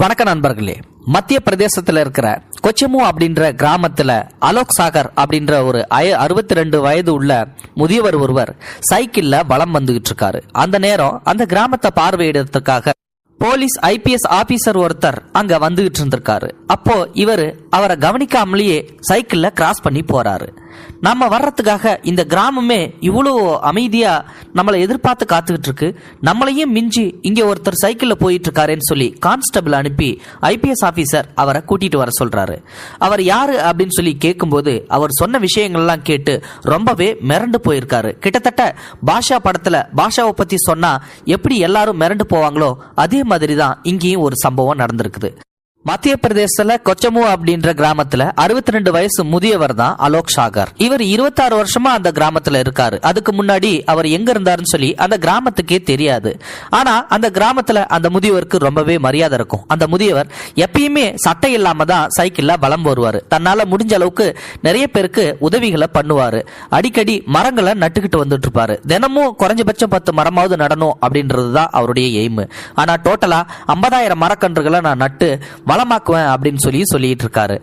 வணக்க நண்பர்களே மத்திய பிரதேசத்தில் இருக்கிற கொச்சமு அப்படின்ற கிராமத்தில் அலோக் சாகர் அப்படின்ற ஒரு அறுபத்தி ரெண்டு வயது உள்ள முதியவர் ஒருவர் சைக்கிளில் வளம் வந்துகிட்டு இருக்காரு. அந்த நேரம் அந்த கிராமத்தை பார்வையிடுறதுக்காக போலீஸ் ஐபிஎஸ் ஆபீசர் ஒருத்தர் அங்க வந்துகிட்டு இருந்திருக்காரு. அப்போ இவர் அவரை கவனிக்காமலேயே சைக்கிளில் கிராஸ் பண்ணி போறாரு. நம்ம வர்றதுக்காக இந்த கிராமமே இவ்வளோ அமைதியாக நம்மளை எதிர்பார்த்து காத்துக்கிட்டு இருக்கு நம்மளையும் மிஞ்சி இங்கே ஒருத்தர் சைக்கிளில் போயிட்டு இருக்காருன்னு சொல்லி கான்ஸ்டபிள் அனுப்பி ஐபிஎஸ் ஆஃபீஸர் அவரை கூட்டிகிட்டு வர சொல்கிறாரு அவர் யார் அப்படின்னு சொல்லி கேட்கும்போது அவர் சொன்ன விஷயங்கள்லாம் கேட்டு ரொம்பவே மிரண்டு போயிருக்காரு. கிட்டத்தட்ட பாஷா படத்தில் பாஷாவை பற்றி சொன்னால் எப்படி எல்லாரும் மிரண்டு போவாங்களோ அதே மாதிரி தான் இங்கேயும் ஒரு சம்பவம் நடந்திருக்குது. மத்திய பிரதேசத்துல கொச்சமு அப்படின்ற கிராமத்துல அறுபத்தி ரெண்டு வயசு முதியவர் தான் அலோக் சாகர். இவர் இருபத்தாறு வருஷமா அந்த கிராமத்துல இருக்காரு. அதுக்கு முன்னாடி அவர் எங்க இருந்தாருன்னு சொல்லி அந்த கிராமத்துக்கே தெரியாது. ஆனா அந்த கிராமத்துல அந்த முதியவருக்கு ரொம்பவே மரியாதை இருக்கும். அந்த முதியவர் எப்பயுமே சட்டை இல்லாம தான் சைக்கிள்ல வலம் வருவாரு. தன்னால முடிஞ்ச அளவுக்கு நிறைய பேருக்கு உதவிகளை பண்ணுவாரு. அடிக்கடி மரங்களை நட்டுக்கிட்டு வந்துட்டு இருப்பாரு தினமும் குறைஞ்சபட்சம் பத்து மரமாவது நடணும் அப்படின்றது தான் அவருடைய எய்மு. ஆனா டோட்டலா ஐம்பதாயிரம் மரக்கன்றுகளை நான் நட்டு வளமாக்குவேன் அப்படின்னு சொல்லி சொல்லிட்டு இருக்காரு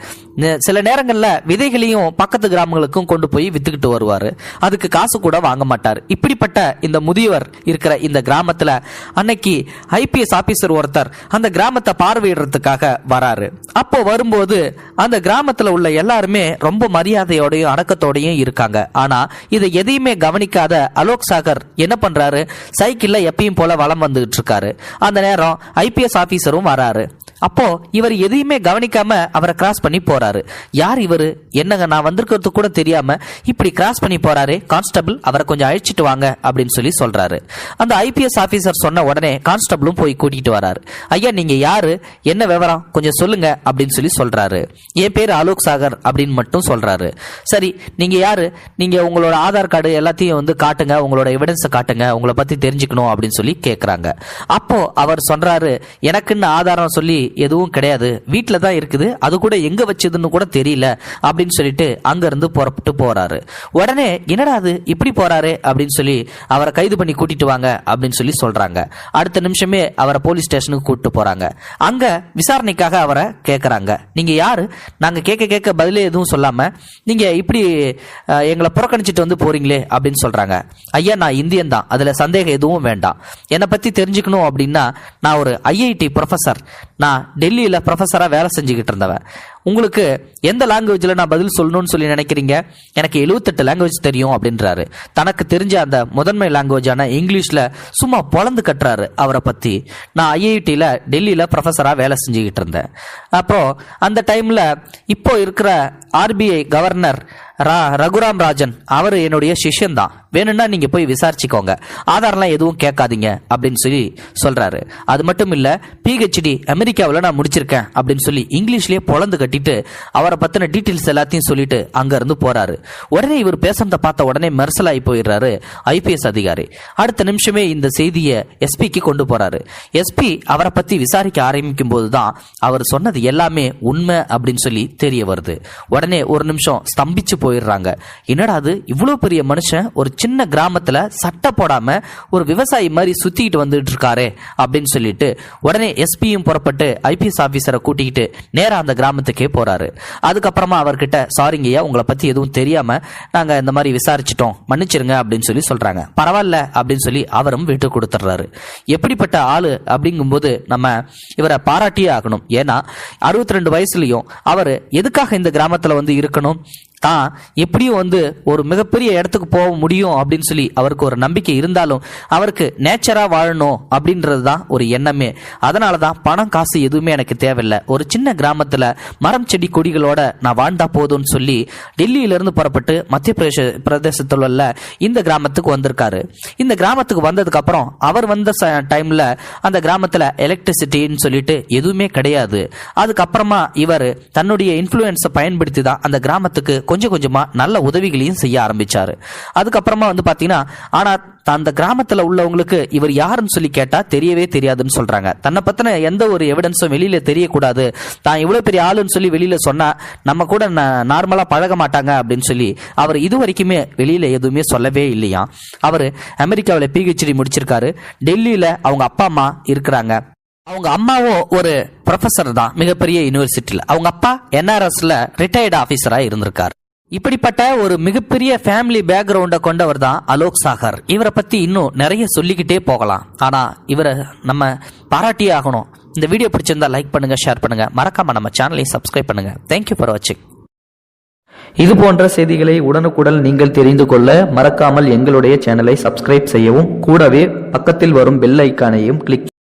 சில நேரங்களில் விதைகளையும் பக்கத்து கிராமங்களுக்கும் கொண்டு போய் வித்துக்கிட்டு வருவாரு. அதுக்கு காசு கூட வாங்க மாட்டார். இப்படிப்பட்ட இந்த முதியவர் இருக்கிற இந்த கிராமத்தில் அன்னைக்கு ஐபிஎஸ் ஆபீசர் ஒருத்தர் அந்த கிராமத்தை பார்வையிடுறதுக்காக வராரு. அப்போ வரும்போது அந்த கிராமத்தில் உள்ள எல்லாருமே ரொம்ப மரியாதையோடையும் அடக்கத்தோடையும் இருக்காங்க. ஆனா இதை எதையுமே கவனிக்காத அலோக் சாகர் என்ன பண்றாரு? சைக்கிளில் எப்பயும் போல வளம் வந்துகிட்டு இருக்காரு அந்த நேரம் ஐபிஎஸ் ஆபீசரும் வராரு. அப்போ இவர் எதையுமே கவனிக்காம அவரை கிராஸ் பண்ணி போறாரு. யார் இவர்? என்னங்க? நான் வந்திருக்கிறது கூட தெரியாம இப்படி கிராஸ் பண்ணி போறாரு. கான்ஸ்டபிள் அவரை கொஞ்சம் அழிச்சிட்டு வாங்க அப்படின்னு சொல்லி சொல்றாரு. அந்த ஐபிஎஸ் ஆபீசர் சொன்ன உடனே கான்ஸ்டபிளும் போய் கூட்டிட்டு வராரு. ஐயா நீங்க யாரு? என்ன விவரம்? கொஞ்சம் சொல்லுங்க அப்படின்னு சொல்லி சொல்றாரு. என் பேர் அலோக் சாகர் அப்படின்னு மட்டும் சொல்றாரு. சரி நீங்க யாரு? நீங்க உங்களோட ஆதார் கார்டு எல்லாத்தையும் வந்து காட்டுங்க உங்களோட எவிடன்ஸை காட்டுங்க உங்களை பத்தி தெரிஞ்சுக்கணும் அப்படின்னு சொல்லி கேக்குறாங்க. அப்போ அவர் சொல்றாரு எனக்குன்னு ஆதாரம் சொல்லி எதுவும் கிடையாது. வீட்டில் தான் இருக்குது. அது கூட எங்கே வச்சதுன்னு கூட தெரியல. அப்படின்னு சொல்லிட்டு அங்கேருந்து புறப்பட்டு போகிறாரு உடனே என்னடா அது? இப்படி போகிறாரு அப்படின்னு சொல்லி அவரை கைது பண்ணி கூட்டிட்டு வாங்க அப்படின்னு சொல்லி சொல்கிறாங்க அடுத்த நிமிஷமே அவரை போலீஸ் ஸ்டேஷனுக்கு கூப்பிட்டு போகிறாங்க அங்கே விசாரணைக்காக அவரை கேட்குறாங்க நீங்கள் யார்? நாங்கள் கேட்க கேட்க பதிலே எதுவும் சொல்லாமல் நீங்கள் இப்படி எங்களை புறக்கணிச்சிட்டு வந்து போகிறீங்களே அப்படின்னு சொல்கிறாங்க ஐயா நான் இந்தியன் தான். அதில் சந்தேகம் எதுவும் வேண்டாம். என்னை பற்றி தெரிஞ்சுக்கணும் அப்படின்னா நான் ஒரு ஐஐடி ப்ரொஃபசர் நான் டெல்லியில் ப்ரொஃபஸராக வேலை செஞ்சுக்கிட்டு இருந்தவன் உங்களுக்கு எந்த லாங்குவேஜில் நான் பதில் சொல்லணும்னு சொல்லி நினைக்கிறீங்க? எனக்கு எழுபத்தெட்டு லாங்குவேஜ் தெரியும் அப்படின்றாரு. தனக்கு தெரிஞ்ச அந்த முதன்மை லாங்குவேஜான இங்கிலீஷில் சும்மா பொழந்து கட்டுறாரு அவரை பற்றி நான் ஐஐடியில் டெல்லியில் ப்ரொஃபஸராக வேலை செஞ்சுக்கிட்டு இருந்தேன். அப்புறம் அந்த டைமில் இப்போ இருக்கிற ஆர்பிஐ கவர்னர் ரா ரகுராம் ராஜன் அவர் என்னுடைய சிஷ்யன் தான் வேணும்னா நீங்க போய் விசாரிச்சுக்கோங்க. ஆதாரம்லாம் எதுவும் கேட்காதீங்க அப்படின்னு சொல்லி சொல்றாரு. அது மட்டும் இல்ல பிஹெச்டி அமெரிக்காவில் நான் முடிச்சிருக்கேன் அப்படின்னு சொல்லி இங்கிலீஷ்லயே பொழந்து கட்டிட்டு அவரை பத்தின டீட்டெயில்ஸ் எல்லாத்தையும் சொல்லிட்டு அங்க இருந்து போறாரு. உடனே இவர் பேசுறத பார்த்த உடனே மெர்சலாகி போயிடுறாரு ஐபிஎஸ் அதிகாரி. அடுத்த நிமிஷமே இந்த செய்தியை எஸ்பிக்கு கொண்டு போறாரு. எஸ்பி அவரை பத்தி விசாரிக்க ஆரம்பிக்கும் போதுதான் அவர் சொன்னது எல்லாமே உண்மை அப்படின்னு சொல்லி தெரிய வருது. உடனே ஒரு நிமிஷம் ஸ்தம்பிச்சு போயிடுறாங்க. என்னடா அது? இவ்வளோ பெரிய மனுஷன் ஒரு சின்ன கிராமத்தில் சட்டை போடாமல் ஒரு விவசாயி மாதிரி சுற்றிக்கிட்டு வந்துட்டு இருக்காரு அப்படின்னு சொல்லிட்டு உடனே எஸ்பியும் புறப்பட்டு ஐபிஎஸ் ஆஃபீஸரை கூட்டிக்கிட்டு நேராக அந்த கிராமத்துக்கே போகிறாரு அதுக்கப்புறமா அவர்கிட்ட சாரிங்கய்யா உங்களை பற்றி எதுவும் தெரியாமல் நாங்கள் இந்த மாதிரி விசாரிச்சிட்டோம். மன்னிச்சிருங்க அப்படின்னு சொல்லி சொல்கிறாங்க பரவாயில்ல அப்படின்னு சொல்லி அவரும் விட்டு கொடுத்துட்றாரு. எப்படிப்பட்ட ஆள் அப்படிங்கும்போது நம்ம இவரை பாராட்டியே ஆகணும். ஏன்னா அறுபத்தி ரெண்டு வயசுலையும் அவர் எதுக்காக இந்த கிராமத்தில் வந்து இருக்கணும்? தான் எப்படியும் வந்து ஒரு மிகப்பெரிய இடத்துக்கு போக முடியும் அப்படின்னு சொல்லி அவருக்கு ஒரு நம்பிக்கை இருந்தாலும் அவருக்கு நேச்சராக வாழணும் அப்படின்றது தான் ஒரு எண்ணமே. அதனால தான் பணம் காசு எதுவுமே எனக்கு தேவையில்லை. ஒரு சின்ன கிராமத்தில் மரம் செடி கொடிகளோட நான் வாழ்ந்தா போதும்னு சொல்லி டெல்லியிலிருந்து புறப்பட்டு மத்திய பிரதேச பிரதேசத்தில் உள்ள இந்த கிராமத்துக்கு வந்திருக்காரு. இந்த கிராமத்துக்கு வந்ததுக்கப்புறம் அவர் வந்த டைமில் அந்த கிராமத்தில் எலக்ட்ரிசிட்டின்னு சொல்லிட்டு எதுவுமே கிடையாது. அதுக்கப்புறமா இவர் தன்னுடைய இன்ஃப்ளூயன்ஸை பயன்படுத்தி தான் அந்த கிராமத்துக்கு கொஞ்சம் கொஞ்சமாக நல்ல உதவிகளையும் செய்ய ஆரம்பித்தார் அதுக்கப்புறமா வந்து பார்த்தீங்கன்னா ஆனால் அந்த கிராமத்தில் உள்ளவங்களுக்கு இவர் யாருன்னு சொல்லி கேட்டால் தெரியவே தெரியாதுன்னு சொல்கிறாங்க தன்னை பற்றின எந்த ஒரு எவிடன்ஸும் வெளியில் தெரியக்கூடாது. தான் இவ்வளோ பெரிய ஆளுன்னு சொல்லி வெளியில் சொன்னால் நம்ம கூட நார்மலாக பழக மாட்டாங்க அப்படின்னு சொல்லி அவர் இது வரைக்குமே வெளியில் எதுவுமே சொல்லவே இல்லையா அவர் அமெரிக்காவில் பிஹெச்டி முடிச்சிருக்காரு. டெல்லியில் அவங்க அப்பா அம்மா இருக்கிறாங்க. அவங்க அம்மாவும் ஒரு ப்ரொஃபசர் தான் மிகப்பெரிய யூனிவர்சிட்டியில் அவங்க அப்பா என்ஆர்எஸ்ல ரிட்டையர்டு ஆஃபீஸராக இருந்திருக்காரு. இப்படிப்பட்ட ஒரு மிகப்பெரிய ஃபேமிலி பேக்ரவுண்டை கொண்டவர் தான் அலோக் சாகர். இவரை பற்றி இன்னும் நிறைய சொல்லிக்கிட்டே போகலாம். ஆனால் இவரை நம்ம பாராட்டியே ஆகணும். இந்த வீடியோ பிடிச்சிருந்தா லைக் பண்ணுங்கள் ஷேர் பண்ணுங்கள் மறக்காம நம்ம சேனலையும் சப்ஸ்கிரைப் பண்ணுங்க. தேங்க்யூ ஃபார் வாட்சிங் இது போன்ற செய்திகளை உடனுக்குடன் நீங்கள் தெரிந்து கொள்ள மறக்காமல் எங்களுடைய சேனலை சப்ஸ்கிரைப் செய்யவும் கூடவே பக்கத்தில் வரும் பெல் ஐக்கானையும் கிளிக்